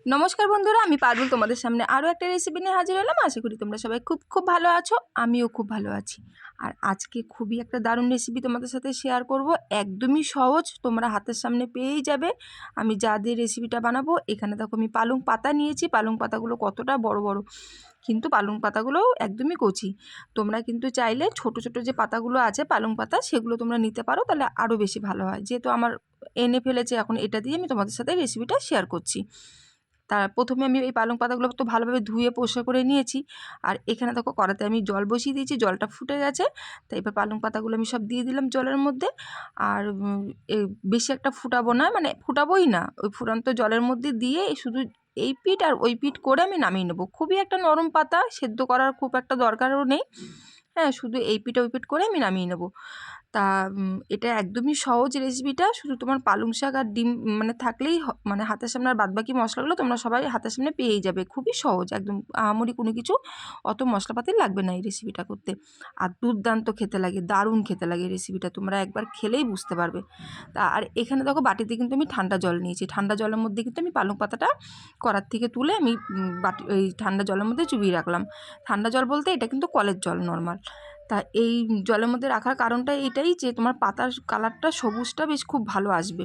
নমস্কার বন্ধুরা, আমি পারুল তোমাদের সামনে আরও একটা রেসিপি নিয়ে হাজির হলাম। আশা করি তোমরা সবাই খুব খুব ভালো আছো, আমিও খুব ভালো আছি। আর আজকে খুবই একটা দারুণ রেসিপি তোমাদের সাথে শেয়ার করব। একদমই সহজ, তোমরা হাতের সামনে পেয়েই যাবে। আমি যা দিয়ে রেসিপিটা বানাবো, এখানে দেখো আমি পালং পাতা নিয়েছি। পালং পাতাগুলো কতটা বড় বড়, কিন্তু পালং পাতাগুলোও একদমই কচি। তোমরা কিন্তু চাইলে ছোট ছোট যে পাতাগুলো আছে পালং পাতা, সেগুলো তোমরা নিতে পারো, তাহলে আরও বেশি ভালো হয়। যেহেতু আমার এনে ফেলেছে, এখন এটা দিয়ে আমি তোমাদের সাথে রেসিপিটা শেয়ার করছি। তার প্রথমে আমি এই পালং পাতাগুলো তো ভালোভাবে ধুয়ে পরিষ্কার করে নিয়েছি। আর এখানে দেখো কড়াতে আমি জল বসিয়ে দিয়েছি, জলটা ফুটে গেছে। তো এবার পালং পাতাগুলো আমি সব দিয়ে দিলাম জলের মধ্যে। আর বেশি একটা ফুটাবো না মানে ফুটাবোই না, ওই ফুটান্ত জলের মধ্যে দিয়ে শুধু এই পিঠ আর ওই পিঠ করে আমি নামিয়ে নেব। খুবই একটা নরম পাতা, সেদ্ধ করার খুব একটা দরকারও নেই। হ্যাঁ শুধু এই পিঠ ওই পিঠ করে আমি নামিয়ে নেব। তা এটা একদমই সহজ রেসিপিটা শুধু তোমার পালং শাক আর ডিম মানে থাকলেই মানে হাতের সামনে আর বাদবাকি মশলাগুলো তোমরা সবাই হাতের সামনে পেয়েই যাবে। খুবই সহজ, একদম আহামরি কোনো কিছু অত মশলাপাতি লাগবে না এই রেসিপিটা করতে। আর দুর্দান্ত খেতে লাগে, দারুণ খেতে লাগে রেসিপিটা তোমরা একবার খেলেই বুঝতে পারবে। তা, আর এখানে দেখো বাটিতে কিন্তু আমি ঠান্ডা জল নিয়েছি। ঠান্ডা জলের মধ্যে কিন্তু আমি পালং পাতাটা কড়ার থেকে তুলে আমি বাটি এই ঠান্ডা জলের মধ্যে চুবিয়ে রাখলাম। ঠান্ডা জল বলতে এটা কিন্তু কলের জল নর্মাল তা এই জলের মধ্যে রাখার কারণটা এটাই যে তোমার পাতার কালারটা সবুজটা বেশ খুব ভালো আসবে।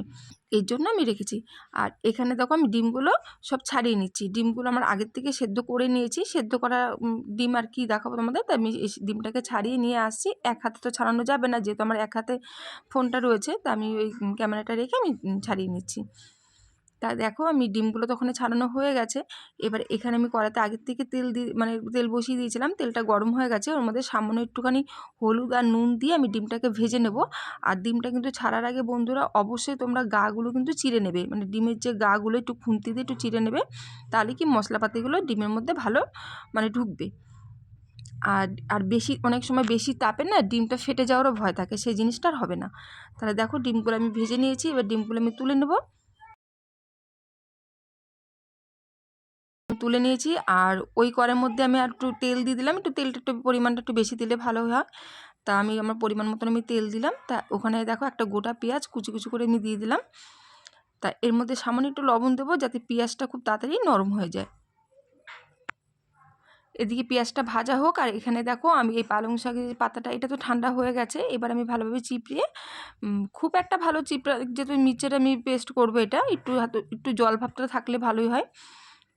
এই জন্য আমি রেখেছি। আর এখানে দেখো আমি ডিমগুলো সব ছাড়িয়ে নিচ্ছি। ডিমগুলো আমার আগের থেকে সেদ্ধ করে নিয়েছি। সেদ্ধ করা ডিম আর কি দেখাবো তোমাদের? তাই আমি ডিমটাকে ছাড়িয়ে নিয়ে আসছি। এক হাতে তো ছাড়ানো যাবে না। যেহেতু আমার এক হাতে ফোনটা রয়েছে, তা আমি ওই ক্যামেরাটা রেখে আমি ছাড়িয়ে নিচ্ছি। তা দেখো আমি ডিমগুলো তো ওখানে ছাড়ানো হয়ে গেছে। এবার এখানে আমি কড়াতে আগের থেকে তেল দিয়ে মানে তেল বসিয়ে দিয়েছিলাম। তেলটা গরম হয়ে গেছে। ওর মধ্যে সামান্য একটুখানি হলুদ আর নুন দিয়ে আমি ডিমটাকে ভেজে নেব। আর ডিমটা কিন্তু ছাড়ার আগে বন্ধুরা অবশ্যই তোমরা গাগুলো কিন্তু চিড়ে নেবে। মানে ডিমের যে গাগুলো একটু খুন্তি দিয়ে একটু চিড়ে নেবে, তাহলে কি মশলাপাতিগুলো ডিমের মধ্যে ভালো মানে ঢুকবে। আর আর বেশি, অনেক সময় বেশি তাপে না ডিমটা ফেটে যাওয়ারও ভয় থাকে। সেই জিনিসটা আর হবে না। তাহলে দেখো ডিমগুলো আমি ভেজে নিয়েছি। এবার ডিমগুলো আমি তুলে নেব। তুলে নিয়েছি। আর ওই কড়ের মধ্যে আমি আর একটু তেল দিয়ে দিলাম। একটু তেলটা একটু পরিমাণটা একটু বেশি দিলে ভালো হয়। তা আমি আমার পরিমাণ মতন আমি তেল দিলাম। তা ওখানে দেখো একটা গোটা পেঁয়াজ কুচি কুচি করে আমি দিয়ে দিলাম। তা এর মধ্যে সামান্য একটু লবণ দেবো যাতে পেঁয়াজটা খুব তাড়াতাড়ি নরম হয়ে যায়। এদিকে পেঁয়াজটা ভাজা হোক আর এখানে দেখো আমি এই পালং শাকের যে পাতাটা, এটা তো ঠান্ডা হয়ে গেছে। এবার আমি ভালোভাবে চিপড়িয়ে খুব একটা ভালো চিপড়া, যেহেতু নিচের আমি পেস্ট করব এটা, একটু একটু জল ভাবটা থাকলে ভালোই হয়।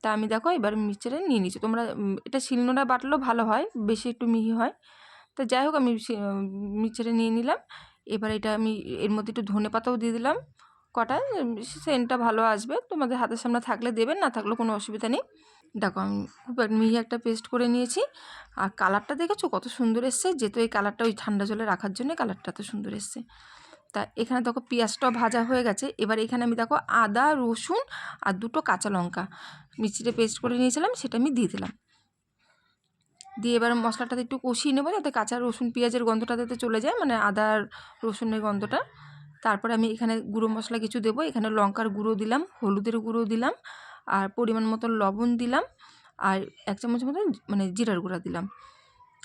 তা আমি দেখো এবার মিক্সচারে নিয়ে নিচ্ছি। তোমরা এটা শিলনোড়া বাটলেও ভালো হয়, বেশি একটু মিহি হয়। তো যাই হোক আমি মিক্সচারে নিয়ে নিলাম। এবার এটা আমি এর মধ্যে একটু ধনে পাতাও দিয়ে দিলাম কটা সেন্টটা ভালো আসবে। তোমাদের হাতের সামনে থাকলে দেবেন, না থাকলে কোনো অসুবিধা নেই। দেখো আমি খুব মিহি একটা পেস্ট করে নিয়েছি। আর কালারটা দেখেছ কত সুন্দর এসছে? যেহেতু এই কালারটা ওই ঠান্ডা জলে রাখার জন্য কালারটা এত সুন্দর এসছে। তা এখানে দেখো পেঁয়াজটাও ভাজা হয়ে গেছে। এবার এখানে আমি দেখো আদা, রসুন আর দুটো কাঁচা লঙ্কা। মিক্সিতে পেস্ট করে নিয়েছিলাম, সেটা আমি দিয়ে দিলাম। দিয়ে এবার মশলাটাতে একটু কষিয়ে নেব যাতে কাঁচা রসুন, পেঁয়াজের গন্ধটা যাতে চলে যায় মানে আদা রসুনের গন্ধটা। তারপরে আমি এখানে গুঁড়ো মশলা কিছু দেবো, এখানে লঙ্কার গুঁড়ো দিলাম, হলুদের গুঁড়ো দিলাম, আর পরিমাণ মতো লবণ দিলাম, আর এক চামচ মতো মানে জিরার গুঁড়া দিলাম।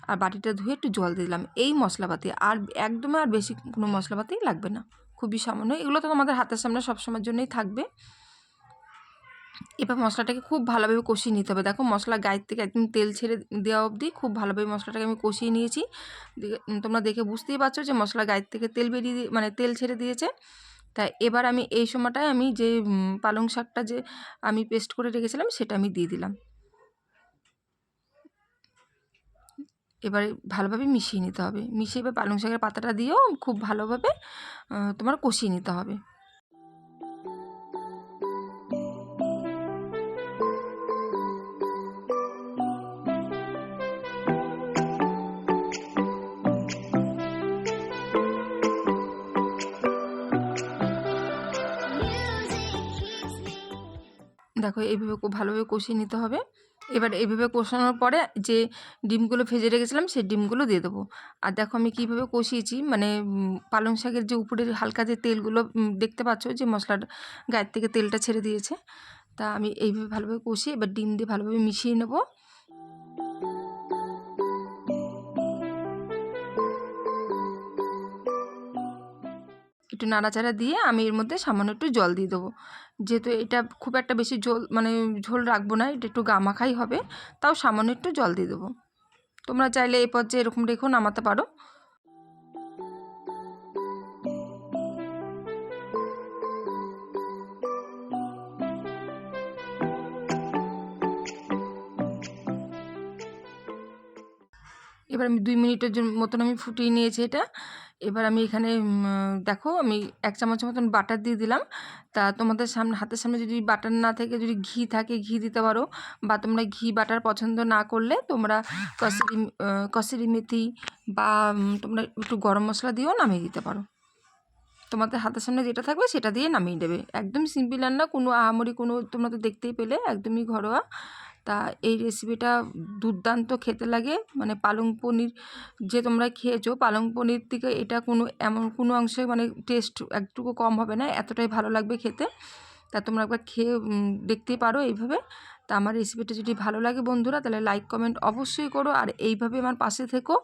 আর বাটিটা ধুয়ে একটু জল দিলাম, এই মশলাপাতি। আর একদমই আর বেশি কোনো মশলাপাতি লাগবে না, খুবই সামান্য। এগুলো তো আমাদের হাতের সামনে সবসময়ের জন্যই থাকবে। এবার মশলাটাকে খুব ভালোভাবে কষিয়ে নিতে হবে। দেখো মশলা গায়ের থেকে একদম তেল ছেড়ে দেওয়া অবধি খুব ভালোভাবে মশলাটাকে আমি কষিয়ে নিয়েছি। তোমরা দেখে বুঝতেই পারছ যে মশলা গায়ের থেকে তেল বেরিয়ে মানে তেল ছেড়ে দিয়েছে। তাই এবার আমি এই সময়টায় আমি যে পালং শাকটা যে আমি পেস্ট করে রেখেছিলাম সেটা আমি দিয়ে দিলাম। এবার ভালোভাবে মিশিয়ে নিতে হবে। মিশিয়ে এবার পালং শাকের পাতাটা দিয়েও খুব ভালোভাবে তোমার কষিয়ে নিতে হবে। দেখো এইভাবে ভালোভাবে কষিয়ে নিতে হবে। এবার এইভাবে কষানোর পরে যে ডিমগুলো ভেজে রেখেছিলাম, সেই ডিমগুলো দিয়ে দেবো। আর দেখো আমি কীভাবে কষিয়েছি মানে পালং শাকের যে উপরের হালকা যে তেলগুলো দেখতে পাচ্ছ যে মশলার গায়ের থেকে তেলটা ছেড়ে দিয়েছে। তা আমি এইভাবে ভালোভাবে কষিয়ে এবার ডিম দিয়ে ভালোভাবে মিশিয়ে নেব। একটু নাড়াচাড়া দিয়ে আমি এর মধ্যে সামান্য একটু জল দিয়ে দেবো। যেহেতু এটা খুব একটা বেশি ঝোল মানে ঝোল রাখব না, এটা একটু গামাখাই হবে, তাও সামান্য একটু জল দিয়ে দেবো। তোমরা চাইলে এই পর্যায়ে এরকম রেখো নামাতে পারো। এবার আমি দুই মিনিটের জন্য মতন আমি ফুটিয়ে নিয়েছি এটা। এবার আমি এখানে দেখো আমি এক চামচ মতন বাটার দিয়ে দিলাম। তা তোমাদের সামনে, হাতের সামনে যদি বাটার না থেকে যদি ঘি থাকে, ঘি দিতে পারো। বা তোমরা ঘি বাটার পছন্দ না করলে তোমরা কসুরি কসুরি মেথি বা তোমরা একটু গরম মশলা দিয়েও নামিয়ে দিতে পারো। তোমাদের হাতের সামনে যেটা থাকবে সেটা দিয়ে নামিয়ে দেবে। একদম সিম্পল রান্না, কোনো আহামরি, কোনো তোমরা তো দেখতেই পেলে, একদমই ঘরোয়া। তা এই রেসিপিটা দুর্দান্ত খেতে লাগে। মানে পালং পনির যে তোমরা খেয়েছো পালং পনির থেকে এটা কোনো এমন কোনো অংশে মানে টেস্ট একটুকু কম হবে না এতটাই ভালো লাগবে খেতে। তা তোমরা একবার খেয়ে উম, দেখতেই পারো এইভাবে। তা আমার রেসিপিটা যদি ভালো লাগে বন্ধুরা তাহলে লাইক কমেন্ট অবশ্যই করো। আর এইভাবে আমার পাশে থেকো।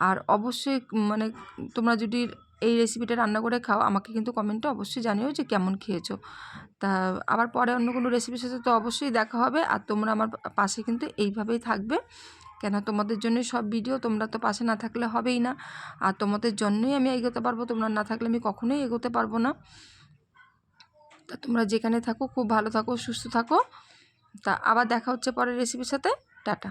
আর অবশ্যই মানে তোমরা যদি এই রেসিপিটা রান্না করে খাও, আমাকে কিন্তু কমেন্টে অবশ্যই জানিও যে কেমন খেয়েছো। তা আবার পরে অন্য কোনো রেসিপির সাথে তো অবশ্যই দেখা হবে, আর তোমরা আমার পাশে কিন্তু এইভাবেই থাকবে। কেন তোমাদের জন্যই সব ভিডিও তোমরা তো পাশে না থাকলে হবেই না। আর তোমাদের জন্যই আমি এগোতে পারব, তোমরা না থাকলে আমি কখনোই এগোতে পারব না। তা তোমরা যেখানে থাকো, খুব ভালো থাকো, সুস্থ থাকো। তা আবার দেখা হচ্ছে পরের রেসিপির সাথে। টাটা।